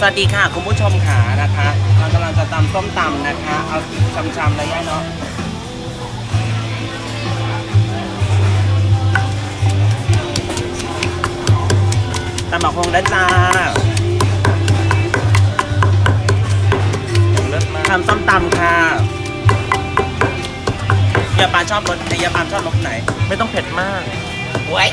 สวัสดีค่ะคุณผู้ชมขานะคะเรากำลังจะตำส้มตำนะคะ เอาชำๆเลยย่าเนาะตำบักฮงได้จ้าเลิศมากทำส้มตำค่ะยาปานชอบรสไหนยาปานชอบรสไหน ไม่ต้องเผ็ดมากโอ้ย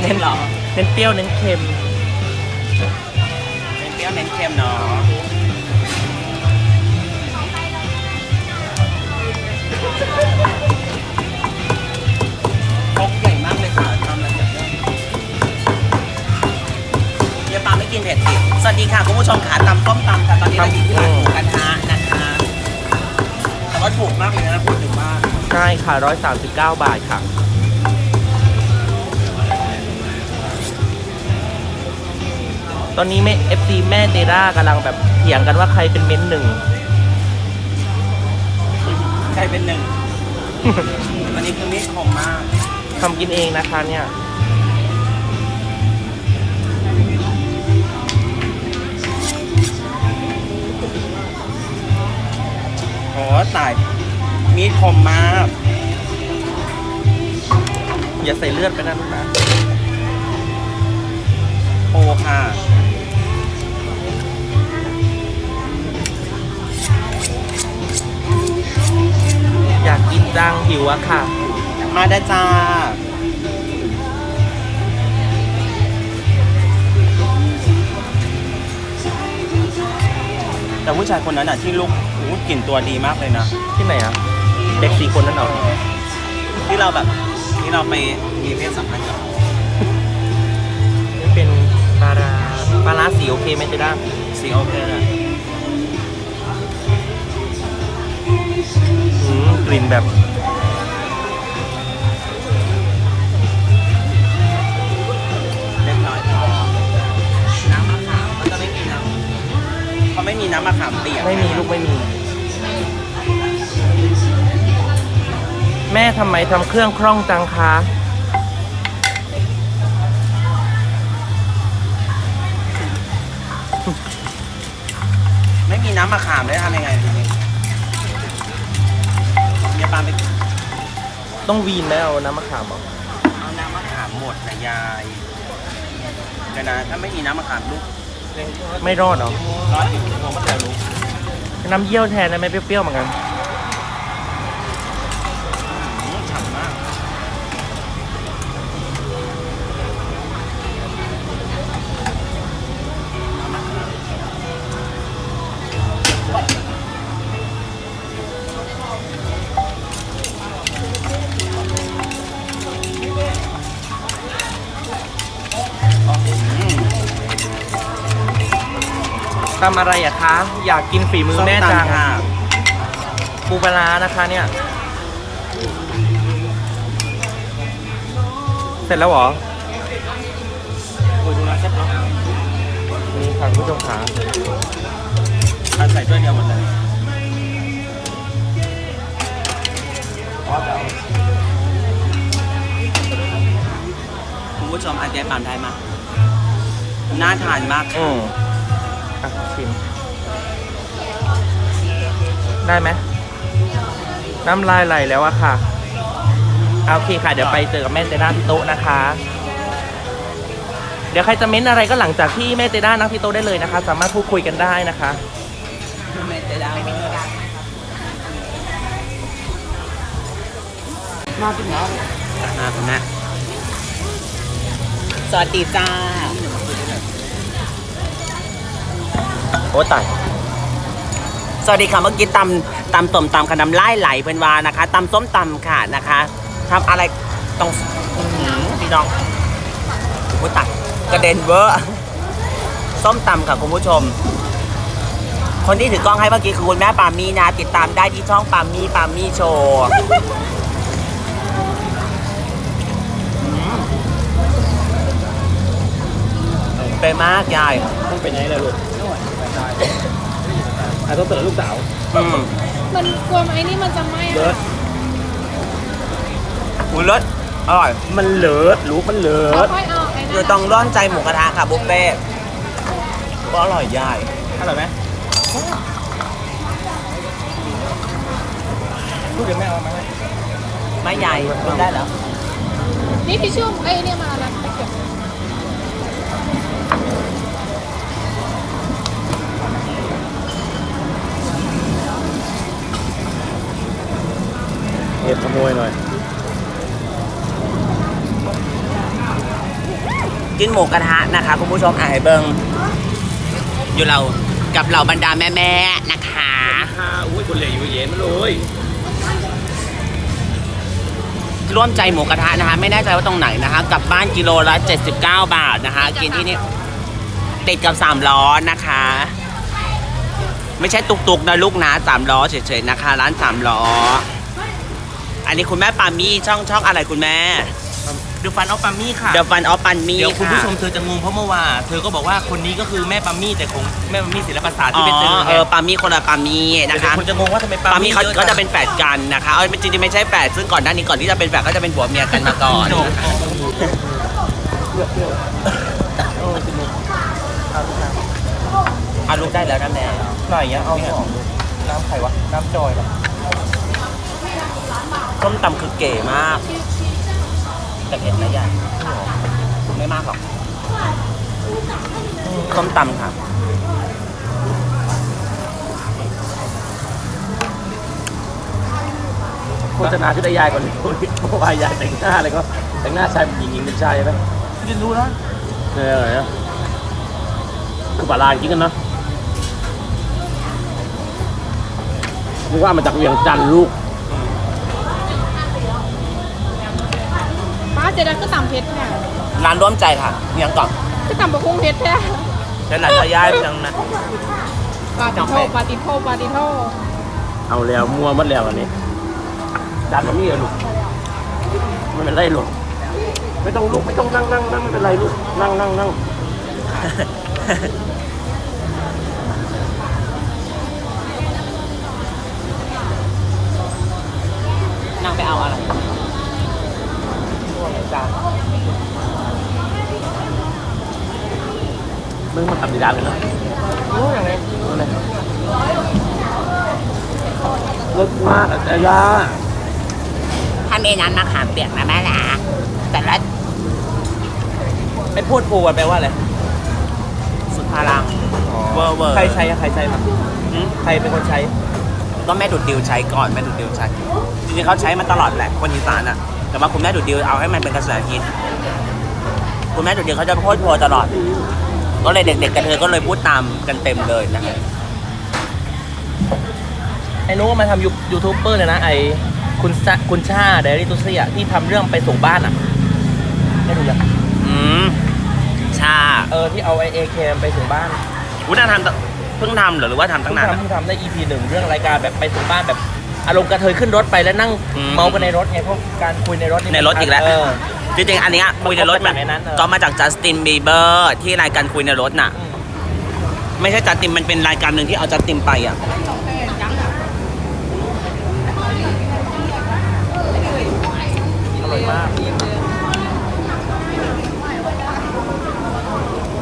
เน้นเหรอ เน้นเปรี้ยว เน้นเค็มเน้นเป รี้ยวเน้นเค็มเนาะครกใหญ่มากเลยค่ะทำอะไรแบบนี้เฮียปาไม่กินเผ็ดสิสวัสดีค่ะคุณผู้ชมขาตำต้มตำค่ะตอนนี้เราอยู่ที่ร้านหมูกระทะนะคะแต่ว่าถูกมากเลยนะพูดถึงว่าใช่ค่ะ139 บาทค่ะ ตอนนี้แม่ FC แม่เดด้ากำลังแบบเถียงกันว่าใครเป็นเม้นหนึ่ง ใครเป็นหนึ่งวันนี้คือมีดคมมากทำกินเองนะคะเนี่ยโอ้ตายมีดคมมาก อย่าใส่เลือดไปนะลูกนะโอ้ค่ะ จังหิวอะค่ะ มาได้จ้า แต่ผู้ชายคนนั้นอะที่ลูกอู้กลิ่นตัวดีมากเลยนะ ที่ไหนอะเด็กสี่คนนั่นเหรอที่เราแบบที่เราไปมีเพศสัมพันธ์กับเขานี่เป็นปลาร้าปลาร้าสีโอเคไหมเจด้าซีโอเคเลย ลิ่นแบบเล็กน้อยพอน้ำมะขามมันจะไม่มีน้ำเขาไม่มีน้ำมะขามเปียกไม่มีลูกไม่มี แม่ทำไมทำเครื่องคล่องจังคะไม่มีน้ำมะขามเลยทำยังไงทีนี้เดี๋ยว ปาไปต้องวีนไหมเอาน้ำมะขามเหรอเอาน้ำมะขามหมดนะยายเดี๋ยวนะถ้าไม่มีน้ำมะขามลูกไม่รอดเหรอร้อนอยู่หัวมันจะลุกน้ำเยี่ยวแทนได้ไหมเปรี้ยวๆเหมือนกัน ทำอะไรอะคะ อยากกินฝีมือแม่จังส้ตำค่ะปูปลาร้านะคะเนี่ย เสร็จแล้วเหรอโอ้ยดูนะเซ็ตเนาะนี่ค่ะคุณผู้ชมขาเอาใส่ถ้วยเดียวหมดเลยอ๋อจะเอาคุณผู้ชมอาจจะปานได้มากน่าทานมากอืม ได้ไหมน้ำลายไหลแล้วอะค่ะเอาโอเคค่ะ เดี๋ยวไปเจอกับแม่เจด้าที่โต๊ะนะคะ เดี๋ยวใครจะเม้นอะไรก็หลังจากที่แม่เจด้านั่งที่โต๊ะได้เลยนะคะ สามารถพูดคุยกันได้นะคะไม่ได้ได้มาถึงแล้วมาคุณแม่สวัสดีจ้าโอ้ตาย สวัสดีค่ะเมื่อกี้ตำตำต้มตำขนมไล่ไหลเป็นวานะคะตำส้มตำค่ะนะคะทำอะไรต้องหือพี่น้องกูตักกระเด็นเวอร์ส้มตำค่ะคุณผู้ชม คนที่ถือกล้องให้เมื่อกี้คือคุณแม่ปามีนะติดตามได้ที่ช่องปามีปามีโชว์ไปมากยายต้องเป็นไงล่ะลูก อะต้องเตือนลูกสาวอืมมันกลัวไหมนี่มันจะไหม้เลิอะศอุ้ยรสอร่อยมันเลิศรู้มันเลิเราศค่อยเอาไอ้คือนั่นต้องร่อนใจหมูกระทะค่ะบุฟเฟ่ต์ก็อร่อยยายอร่อยไหมลูกเดี๋ยวแม่เอามาให้ไม่ยายกินได้แล้วนี่ทิชชู่ไอ้เนี่ยมาแล้วไปเก็บ เห็ดขโมยหน่อย กินหมูกระทะนะคะคุณผู้ชมอะให้เบิงอยู่เรากับเหล่าบรรดาแม่ ๆ นะคะค่ะอุ้ยคนเหลยอยู่เย็นเลยร่วมใจหมูกระทะนะคะ ไม่แน่ใจว่าตรงไหนนะคะกลับบ้านกิโลละ79 บาทนะคะ กินที่นี่ติดกับสามล้อนะคะ ไม่ใช่ตุกๆนะลูกนะสามล้อเฉยๆนะคะ ร้านสามล้อ อันนี้คุณแม่ปามี่ช่องช่องอะไรคุณแม่ดูฟันออฟปามี่ค่ะเดอะฟันออฟปันมี่เดี๋ยวคุณค่ะผู้ชมเธอจะงงเพราะเมื่อวานเธอก็บอกว่าคนนี้ก็คือแม่ปามี่แต่ของแม่ปามี่ศิลปศาสตร์อ๋ที่ไปเจออไงเออปามี่คนละปามี่เดี๋ยวนะคะ คนจะงงว่าทำไมปาปามี่มี่เขายอก็จะเป็นแฝดกันนะคะเออจริงๆไม่ใช่แฝดซึ่งก่อนหน้านี้ก่อนที่จะเป็นแฝดก็จะเป็นผัวเมียกันมาก่อนจบเปรี้ยวเปรี้ยวโอ้จมูกเอาลูกน้ำเอาลูกได้แล้วนะแม่หน่อยเงี้ยเอาสองน้ำไข่วะน้ำจอยเหรอ ส้มตำคือเก๋มาก แต่เผ็ดนะยายไม่มากหรอกส้มตำค่ะโฆษณาที่ได้ยายก่อนเพราะว่ายายแต่งหน้าอะไรก็แต่งหน้าชายเป็นหญิงหญิงเป็นชายใช่ไหมยินรู้นะเอออะไรนะคือปลาลาจริงกันเนาะนึกว่ามาจากเวียงจันทร์ลูก ป้า เจดันก็ต่ำเพชรแท้ร้านร่วมใจค่ะยังก่อนก็ต่ำบะคุ้งเพชรแท้ใช้หลานทายายไปยังนะ ปาติโทปาติโทปาติโทเอาแล้วมัวหมดแล้วอันนี้จานก็มีเหรอลูกไม่เป็นไรลูกไม่ต้องลุกไม่ต้องนั่งนั่งนั่งไม่เป็นไรลูกนั่งนั่งนั่งนั่งไปเอาอะไร มึงมาทำดีดานเลยนะโอ้ยอย่างไรอะไรรสมากแต่ยาทำเองนั้นมะขามเปียกนะแม่นะแต่ละไอ้พูดปูมันแปลว่าอะไร สุดพลังเวอร์เวอร์ใครใช้อะใครใช้ครับหืมใครเป็นคนใช้ ก็แม่ดุดดิวใช้ก่อนแม่ดุดดิวใช้ จริงๆเขาใช้มาตลอดแหละคนอีสานอะ แต่ว่าคุณแม่ดุดดิวเอาให้มันเป็นกระแสฮิตคุณแม่ดุดดิวเขาจะโพสต์โพสต์ตลอด ก็เลยเด็กๆกันเธอก็เลยพูดตามกันเต็มเลยนะไอ้นู้นมาทำยูยูทูบเบอร์เลยนะไอ้คุณซะคุณชาเดริตุเซียที่ทำเรื่องไปส่งบ้านอะไม่ดูยังอืมชาเออที่เอาไอเอเคไปส่งบ้านวุ้นทำเพิ่งทำเหรอหรือว่าทำตั้เพิ่งงนานทำแล้วเพิ่งทำได้ EP หนึ่งเรื่องรายการแบบไปส่งบ้านแบบ อารมณ์กระเทยขึ้นรถไปแล้วนั่งอืม เมากันในรถไงเพราะการคุยในรถในรถอีกแล้วเออจริงๆอันเนี้ยคุยในรถมันมันเป็นแบบในนั้นเออ ก็มาจากจัสตินบีเบอร์ที่รายการคุยในรถน่ะ ไม่ใช่จัสตินมันเป็นรายการหนึ่งที่เอาจัสตินไปอะอร่อยมาก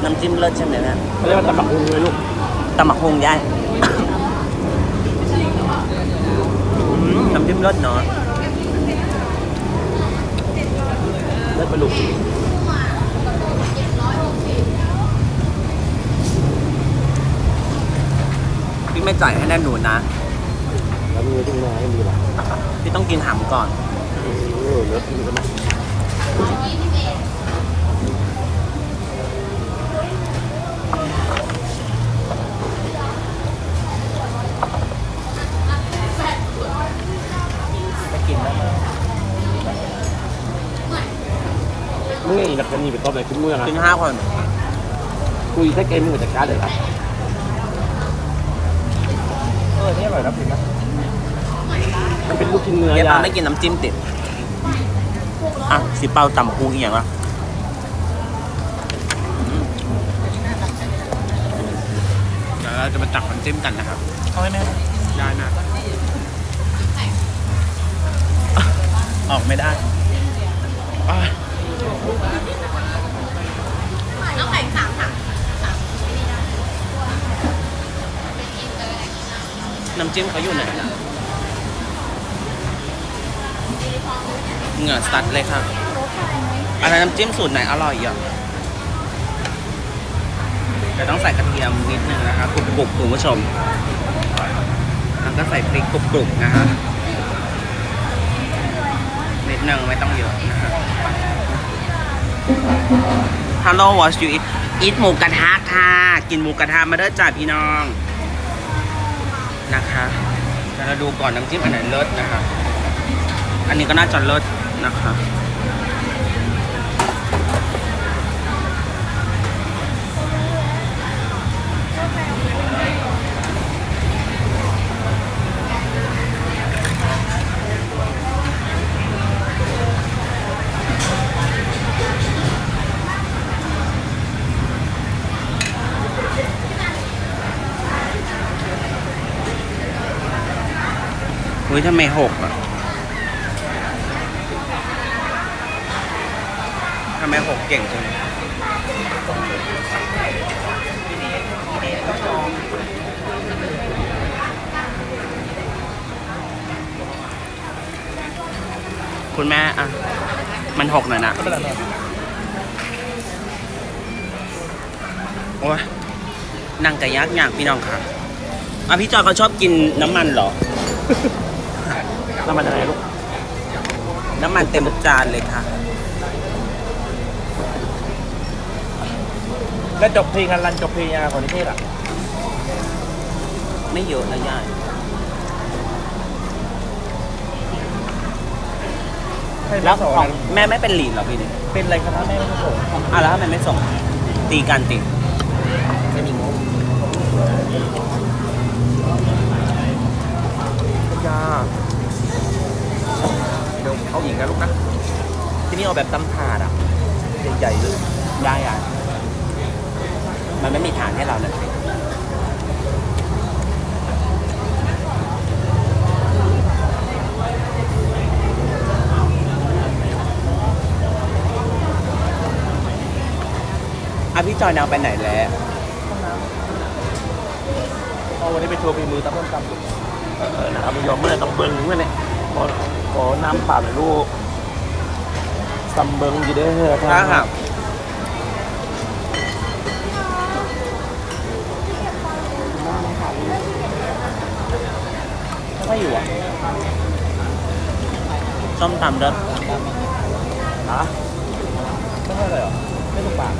น้ำจิ้มเลิศใช่ไหมเนี่ยเขาเรียกว่าตำบักหุ่งเลยลูกตำหมักฮงยายอืม น้ำจิ้มเลิศเนาะเลิศไปลูกพี่ไม่จ่ายให้แน่หนูนะ แล้วมีที่มาให้มีหรอพี่ต้องกินหำก่อน เออเลิศมีกันนะไม่ มึงไงหลักกันนี่เป็นต้นอะไรขึ้นเมื่อไงกินห้าคนคุยแค่เกมมึงจัดการเลยครับเออนี่อร่อยนะผิดนะมันเป็นลูกชิ้นเนื้อเจ๊ปายาไม่กินน้ำจิ้มติด อะ สิเปาตำบักฮงอีกอย่างวะอืมเดี๋ยวเราจะมาตักน้ำจิ้มกันนะครับเอาให้แม่ได้นะ ออกไม่ได้ำจิ้มเขาอยู่ไหนล่ะเหงื่อสัดเลยค่ะ อะไรน้ำจิ้มสูตรไหนอร่อยอะแต่ต้องใส่กระเทียมนิดนึงนะคะกรุบๆคุณผู้ชมแล้วก็ใส่พริกกรุบๆนะฮะนิดนึงไม่ต้องเยอะนะฮะ Hello what you eat eat หมูกระทะค่ะ กินหมูกระทะมาเด้อจ้าพี่น้อง นะคะเดี๋ยวเราดูก่อนน้ำจิ้มอันไหนเลิศนะคะ อันนี้ก็น่าจะเลิศนะคะ ยทำไมหกอะทำไมหกเก่งจังคุณแม่อะ มันหกหน่อยนะโอ้ยนั่งกะยักอยากพี่น้องค่ะอะพี่จอยเขาชอบกินน้ำมันเหรอ น้ำมันอะไรลูก น้ำมันเต็มจานเลยค่ะ แล้วจบเพลงกันรันจบเพลงยังคนที่เทศอะ ไม่เยอะนะย่าแล้วของแม่ไม่เป็นหลีดเหรอพี่นี่เป็นอะไรครับแม่ไม่ต้องส่งอะแล้วทำไมไม่ส่ง ตีกันติไม่มีงบยา เดี๋ยวเอาอีกนะลูกนะ ที่นี่เอาแบบตำถาดอะใหญ่ๆเลยได้อะ มันไม่มีฐานให้เราเลยอะพี่จอยนางไปไหนแล้วเอาวันนี้ไปโชว์ฝีมือตำต้มตำอยู่เออนะครับไม่ยอมเมื่อต้องเบิ้งเมื่อเนี่ย ขอขอน้ำเปล่าหน่อยลูกซัมเบิ้งอยู่เด้อถ้าหากไม่อยู่อะส้มตำเด้อฮะไม่ใช่เลยเหรอไม่ถูกปาก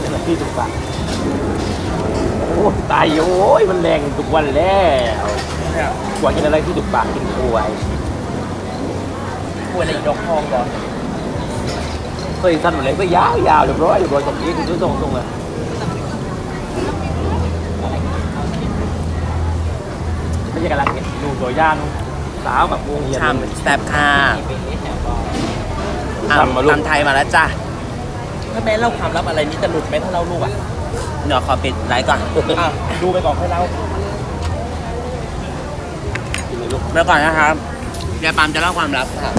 เป็นอะไรที่ถูกปาก โอ้ตายโอ้ยมันแรงทุกวันแล้วกว่ากินอะไรที่ถูกปากกินกล้วยกล้วยในดอกทองก่อนเคยสั้นหมดเลยก็ยาวยาวเรียบร้อยเรียบร้อยตรงนี้คุณตรงตรงเลยไม่ใช่กำลังเห็นดูตัวย่างสาวกับวงเย็นชามแซ่บค่ะทำมาลูกตำไทยมาแล้วจ้ะถ้าแม่เล่าความลับอะไรนี่จะหลุดไหมถ้าเล่าลูกอะ เดี๋ยวขอปิดไลฟ์ก่อนอะดูไปก่อนค่อยเล่ากินเลยลูกเดี๋ยวก่อนนะครับเดี๋ยวปามจะเล่าความลับค่ะ